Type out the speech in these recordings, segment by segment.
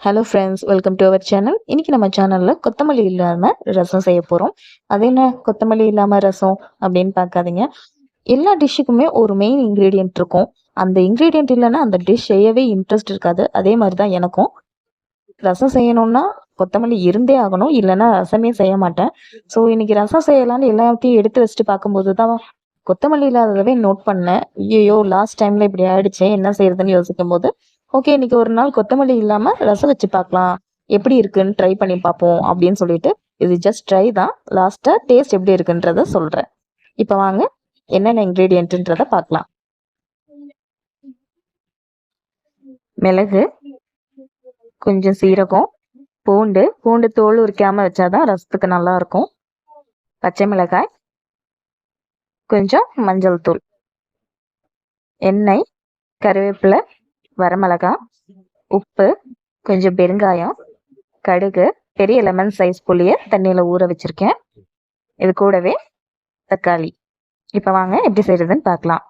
Hello friends welcome to our channel இன்னைக்கு நம்ம சேனலில் கொத்தமல்லி இல்லாமல் ரசம் செய்ய போகிறோம் அது என்ன கொத்தமல்லி இல்லாமல் ரசம் அப்படின்னு பார்க்காதீங்க. எல்லா டிஷ்ஷுக்குமே ஒரு மெயின் இன்க்ரீடியன்ட் இருக்கும். அந்த இன்க்ரீடியன்ட் இல்லைன்னா அந்த டிஷ் செய்யவே இன்ட்ரெஸ்ட் இருக்காது. அதே மாதிரி தான் எனக்கும். ரசம் செய்யணும்னா கொத்தமல்லி இருந்தே ஆகணும். இல்லைன்னா ரசமே செய்ய மாட்டேன். ஸோ இன்றைக்கி ரசம் செய்யலான்னு எல்லாத்தையும் எடுத்து வச்சுட்டு பார்க்கும்போது தான் கொத்தமல்லி இல்லாததவே நோட் பண்ணேன். ஐயோ லாஸ்ட் டைமில் இப்படி ஆயிடுச்சே என்ன செய்யறதுன்னு யோசிக்கும் போது ஓகே இன்னைக்கு ஒரு நாள் கொத்தமல்லி இல்லாமல் ரசம் வச்சு பார்க்கலாம். எப்படி இருக்குன்னு ட்ரை பண்ணி பார்ப்போம் அப்படின்னு சொல்லிட்டு இது ஜஸ்ட் ட்ரை தான். லாஸ்ட்டாக டேஸ்ட் எப்படி இருக்குன்றத சொல்கிறேன் இப்போ வாங்க என்னென்ன இன்க்ரீடியன்ட்டுன்றத பார்க்கலாம். மிளகு கொஞ்சம் சீரகம் பூண்டு. பூண்டு தோல் உரிக்காமல் வச்சாதான் ரசத்துக்கு நல்லா இருக்கும். பச்சை மிளகாய் கொஞ்சம் மஞ்சள் தூள் எண்ணெய் கருவேப்பிலை வரமிளகா உப்பு கொஞ்சம் பெருங்காயம் கடுகு பெரிய லெமன் சைஸ் புளியை தண்ணியில் ஊற வச்சிருக்கேன். இது கூடவே தக்காளி. இப்போ வாங்க எப்படி செய்கிறதுன்னு பார்க்கலாம்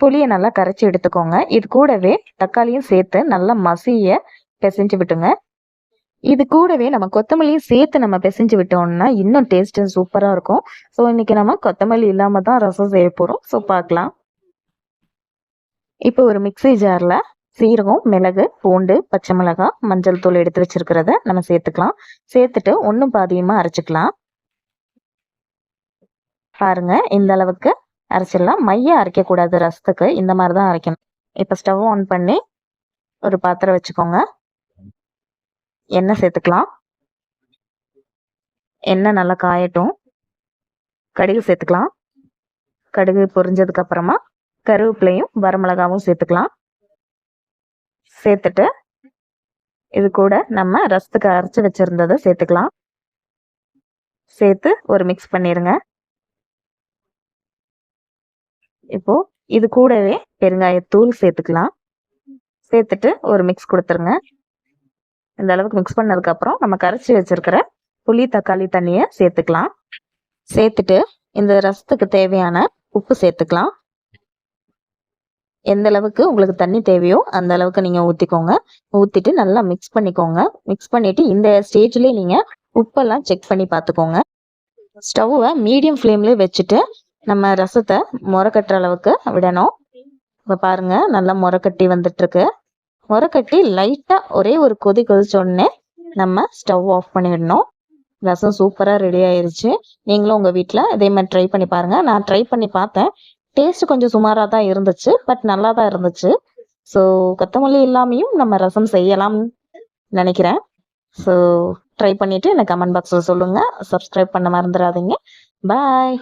புளியை நல்லா கரைச்சி எடுத்துக்கோங்க. இது கூடவே தக்காளியும் சேர்த்து நல்லா மசிய பிசைஞ்சு விட்டுங்க. இது கூடவே நம்ம கொத்தமல்லியும் சேர்த்து நம்ம பிசைஞ்சு விட்டோம்னா இன்னும் டேஸ்ட் சூப்பராக இருக்கும். ஸோ இன்னைக்கு நம்ம கொத்தமல்லி இல்லாமல் தான் ரசம் செய்ய போகிறோம் ஸோ பார்க்கலாம் இப்போ ஒரு மிக்ஸி ஜாரில் சீரகம் மிளகு பூண்டு பச்சை மிளகாய் மஞ்சள் தூள் எடுத்து வச்சிருக்கிறத நம்ம சேர்த்துக்கலாம். சேர்த்துட்டு ஒன்றும் பாதியமாக அரைச்சிக்கலாம். பாருங்க இந்த அளவுக்கு அரைச்சிடலாம். மைய அரைக்கக்கூடாது ரசத்துக்கு. இந்த மாதிரி தான் அரைக்கணும். இப்போ ஸ்டவ் ஆன் பண்ணி ஒரு பாத்திரம் வச்சுக்கோங்க. எண்ணெய் சேர்த்துக்கலாம். எண்ணெய் நல்லா காயட்டும். கடுகு சேர்த்துக்கலாம். கடுகு பொரிஞ்சதுக்கு அப்புறமா கருவேப்பிலையும் வரமிளகாவும் சேர்த்துக்கலாம். சேர்த்துட்டு இது கூட நம்ம ரசத்துக்கு அரைச்சி வச்சுருந்ததை சேர்த்துக்கலாம். சேர்த்து ஒரு மிக்ஸ் பண்ணிடுங்க இப்போ இது கூடவே பெருங்காயத்தூள் சேர்த்துக்கலாம். சேர்த்துட்டு ஒரு மிக்ஸ் கொடுத்துருங்க. இந்த அளவுக்கு மிக்ஸ் பண்ணதுக்கப்புறம் நம்ம கரைச்சி வச்சிருக்கிற புளி தக்காளி தண்ணியை சேர்த்துக்கலாம். சேர்த்துட்டு இந்த ரசத்துக்கு தேவையான உப்பு சேர்த்துக்கலாம். எந்த அளவுக்கு உங்களுக்கு தண்ணி தேவையோ அந்த அளவுக்கு நீங்க ஊத்திக்கோங்க. ஊத்திட்டு நல்லா மிக்ஸ் பண்ணிக்கோங்க. மிக்ஸ் பண்ணிட்டு இந்த ஸ்டேஜ்லயே நீங்க உப்பெல்லாம் செக் பண்ணி பார்த்துக்கோங்க ஸ்டவ்வை மீடியம் ஃப்ளேம்ல வச்சுட்டு நம்ம ரசத்தை முறை கட்டுற அளவுக்கு விடணும். இப்போ பாருங்க நல்லா முறை கட்டி வந்துட்டுருக்கு முறை கட்டி ஒரே ஒரு கொதி கொதிச்ச உடனே நம்ம ஸ்டவ் ஆஃப் பண்ணிடணும். ரசம் சூப்பராக ரெடி ஆயிடுச்சு நீங்களும் உங்கள் வீட்டில் இதே மாதிரி ட்ரை பண்ணி பாருங்கள் நான் ட்ரை பண்ணி பார்த்தேன். டேஸ்ட் கொஞ்சம் சுமாராக தான் இருந்துச்சு பட் நல்லா தான் இருந்துச்சு. ஸோ கொத்தமல்லி இல்லாமையும் நம்ம ரசம் செய்யலாம்னு நினைக்கிறேன். ஸோ ட்ரை பண்ணிவிட்டு எனக்கு கமெண்ட் பாக்ஸில் சொல்லுங்கள் சப்ஸ்கிரைப் பண்ண மறந்துடாதீங்க. பாய்